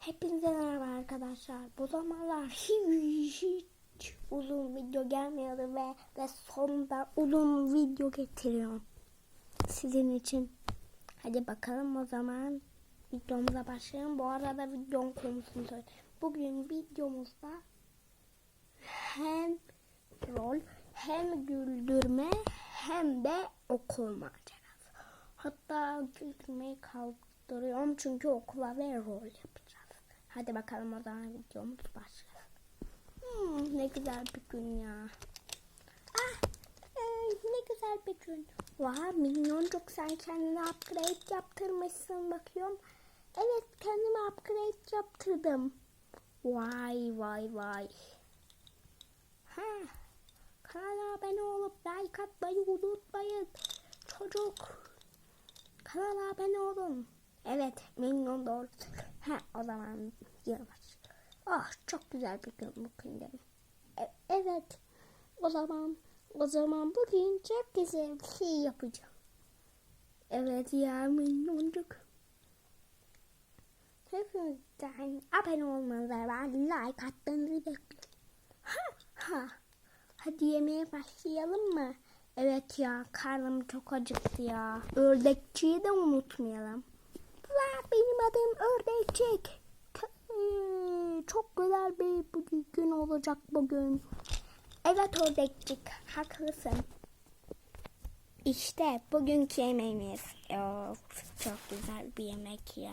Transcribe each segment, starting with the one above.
Hepinize merhaba arkadaşlar. Bu zamanlar hiç, hiç uzun video gelmiyordu ve ve sonunda uzun video getiriyorum. Sizin için. Hadi bakalım o zaman videomuza başlayalım. Bu arada videonun konusunu söyleyeyim. Bugün videomuzda hem rol hem güldürme hem de macerası. Hatta güldürmeyi kaldırıyorum çünkü okula ve rol yapacağız. Hadi bakalım o zaman videomuz başlasın. Hmm, ne güzel bir gün ya. Ah, e, ne güzel bir gün. Vay minnoncuk sen kendine upgrade yaptırmışsın bakıyorum. Evet kendime upgrade yaptırdım. Vay vay vay. Ha, kanala abone olup like atmayı unutmayın. Çocuk. Kanala abone olun. Evet minyon doğru. Ha o zaman yavaş. Ah çok güzel bir gün bugün dedim. E- evet o zaman o zaman bugün çok güzel bir şey yapacağım. Evet ya minnoncuk. Hepinizden abone olmanızı ve like atmanızı bekliyorum. Ha, ha. Hadi yemeğe başlayalım mı? Evet ya karnım çok acıktı ya. Ördekçiyi de unutmayalım. Benim adım Ördekçik. Ee, Çok güzel bir gün olacak bugün. Evet Ördekçik haklısın. İşte bugünkü yemeğimiz. Of, çok güzel bir yemek ya.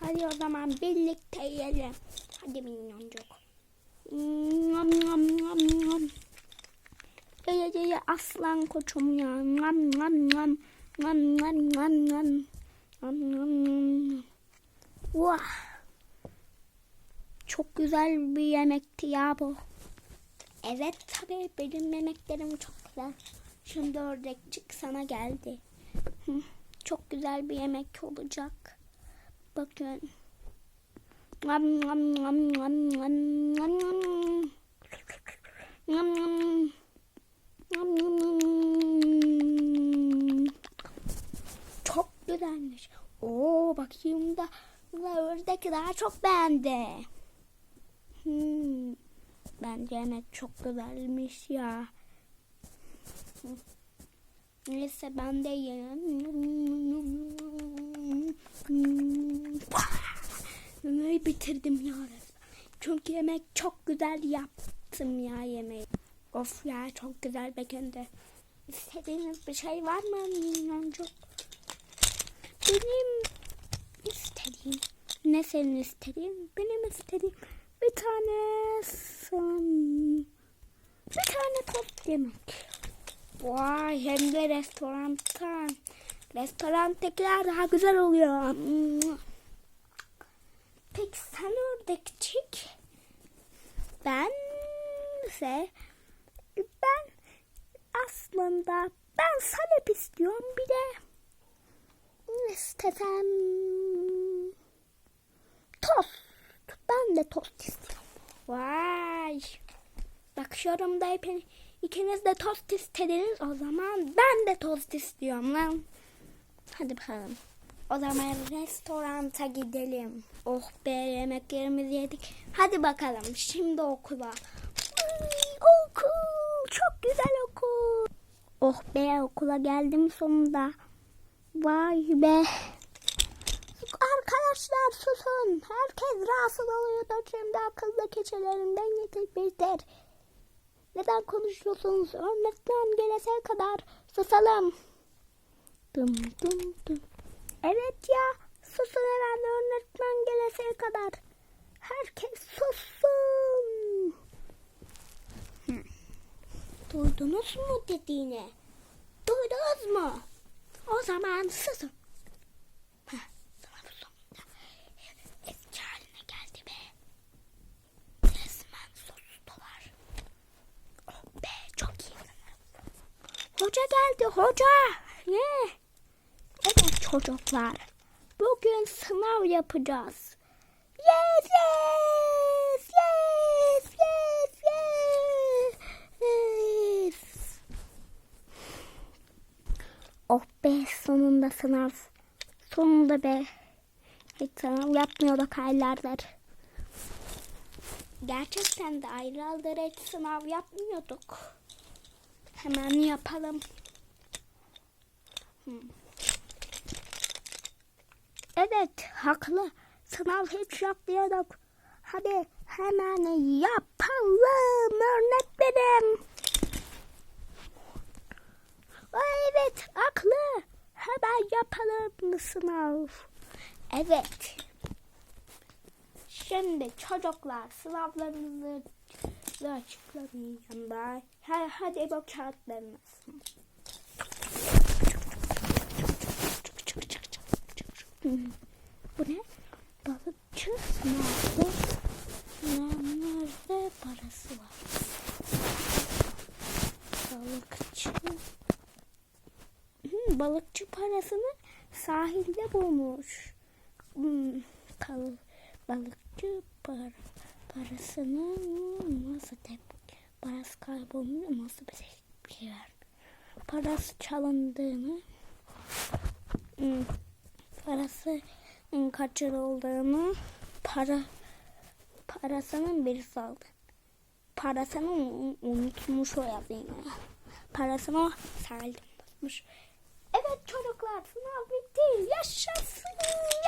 Hadi o zaman birlikte yiyelim. Hadi minnoncuk. Nom nom nom nom. Ye ye ye ye aslan koçum ya. Nom nom nom. Nom nom nom nom. Nom nom nom. Vah. Çok güzel bir yemekti ya bu. Evet tabii benim yemeklerim çok güzel. Şimdi ördekçik sana geldi. Çok güzel bir yemek olacak. Bakın. Nam nam nam nam nam nam nam. Nam nam. Nam nam nam. Çok güzelmiş. Oo bakayım da da ördek daha çok beğendi. Hmm. Bence yemek çok güzelmiş ya. Neyse ben de yerim. Yemeği bitirdim ya. Çünkü yemek çok güzel yaptım ya yemeği. Of ya çok güzel bekende. İstediğiniz bir şey var mı minyoncu? Benim. Ne senin istediğin? Benim istediğim bir tane son. Bir tane tost yemek. Vay hem de restorantan. Restorantakiler daha güzel oluyor. Peki sen ördekçik? Ben ise ben aslında ben salep istiyorum bir de istesem tost. Ben de tost istiyorum. Vay. Bakıyorum da hepiniz ikiniz de tost istediniz. O zaman ben de tost istiyorum lan. Hadi bakalım. O zaman restoranta gidelim. Oh be yemeklerimizi yedik. Hadi bakalım şimdi okula. Uy, okul çok güzel okul. Oh be okula geldim sonunda. Vay be. Susun. Herkes rahatsız oluyor. Şimdi akıllı keçelerinden yeter. Neden konuşuyorsunuz? Öğretmen gelese kadar susalım. Dım dım dım. Evet ya. Susun hemen öğretmen gelese kadar. Herkes sussun. Duydunuz mu dediğini? Duydunuz mu? O zaman susun. Heh, tamam sonunda. Eski haline geldi be. Resmen sustular. Oh be çok iyi. Geldi hoca. Ne? Evet çocuklar. Bugün sınav yapacağız. Yes yes yes yes yes. Oh be sonunda sınav. Sonunda be. Hiç sınav yapmıyorduk aylardır. gerçekten de ayrıldır hiç sınav yapmıyorduk. Hemen yapalım. Evet, haklı. Sınav hiç yapmıyorduk. Hadi hemen yapalım öğretmenim. Evet, haklı. Hemen yapalım sınav. Evet. Şimdi çocuklar sınavlarınızı açıklayın da. Hadi, bu kağıtlarınız. Bu ne? Balıkçı sınavda nerede parası var? Balıkçı Hmm, balıkçı parasını sahilde bulmuş. Hmm, kal balıkçı para, parasını nasıl tep parası kaybolmuş nasıl bir bir şey var. Parası çalındığını hmm, parası hmm, kaçırıldığını para parasının birisi aldı. Parasını un- unutmuş o yazıyı. Parasını unutmuş. Evet çocuklar sınav bitti. Yaşasın,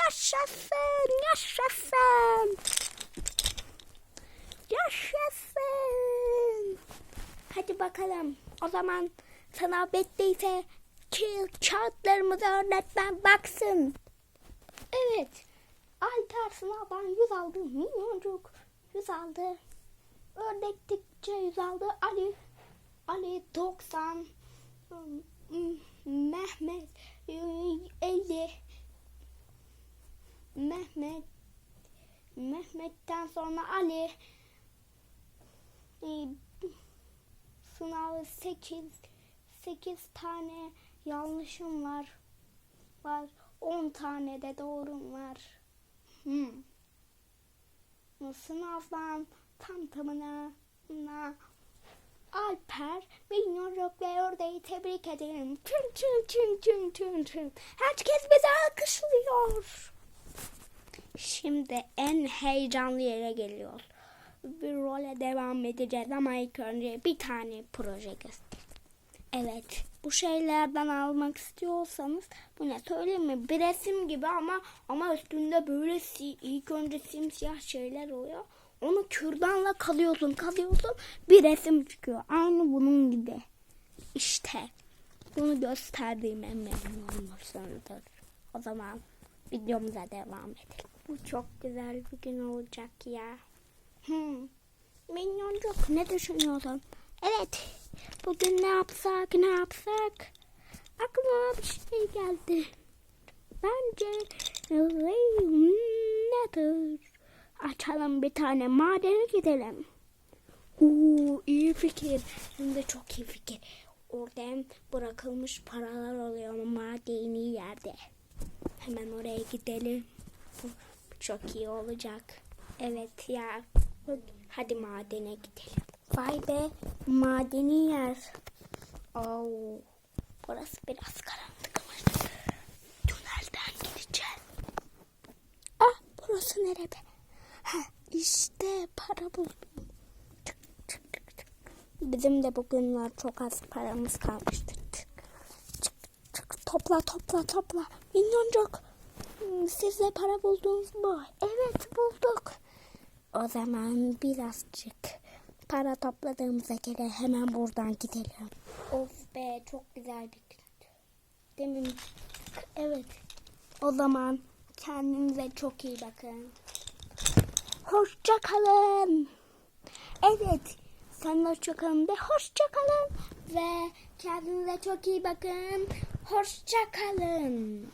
yaşasın, yaşasın. Yaşasın. Hadi bakalım. O zaman sınav bittiyse ki kağıtlarımızı öğretmen baksın. Evet. Alper sınavdan 100 aldı. Minyoncuk 100 aldı. Ördektikçe 100 aldı. Ali Ali 90. Hmm, Mehmet e, 50 Mehmet Mehmet'ten sonra Ali e, sınavı 8 8 tane yanlışım var var 10 tane de doğrum var hmm. sınavdan tam tamına na, Alper, Minyoruk ve Ördeği tebrik ederim. Tün tün tün tün tün tün. Herkes bizi alkışlıyor. Şimdi en heyecanlı yere geliyor. Bir role devam edeceğiz ama ilk önce bir tane proje göster. Evet, bu şeylerden almak istiyorsanız bu ne söyleyeyim mi? Bir resim gibi ama ama üstünde böyle si, ilk önce simsiyah şeyler oluyor. Onu kürdanla kalıyorsun kalıyorsun bir resim çıkıyor. Aynı bunun gibi. İşte bunu gösterdiğime memnun olmuşsunuzdur. O zaman videomuza devam edelim. Bu çok güzel bir gün olacak ya. Hmm. Minyoncuk ne düşünüyorsun? Evet. Bugün ne yapsak ne yapsak? Aklıma bir şey geldi. Bence nedir? Açalım bir tane madene gidelim. Oo, iyi fikir. Hem de çok iyi fikir. Oradan bırakılmış paralar oluyor madeni yerde. Hemen oraya gidelim. Bu çok iyi olacak. Evet ya. Hadi madene gidelim. Vay be madeni yer. Oo, burası biraz karanlık ama tünelden gideceğim. Ah burası nerede? Ha, işte para buldum. Tık, tık, tık. Bizim de bugünler çok az paramız kalmıştı. Tık, tık, tık. Topla topla topla. Minyoncuk. Hmm, Siz de para buldunuz mu? Evet bulduk. O zaman birazcık para topladığımıza göre hemen buradan gidelim. Of be çok güzel bir gün. Demin evet. O zaman kendinize çok iyi bakın. Hoşça kalın. Evet. Sen hoşça kalın de hoşça kalın. Ve kendinize çok iyi bakın. Hoşça kalın.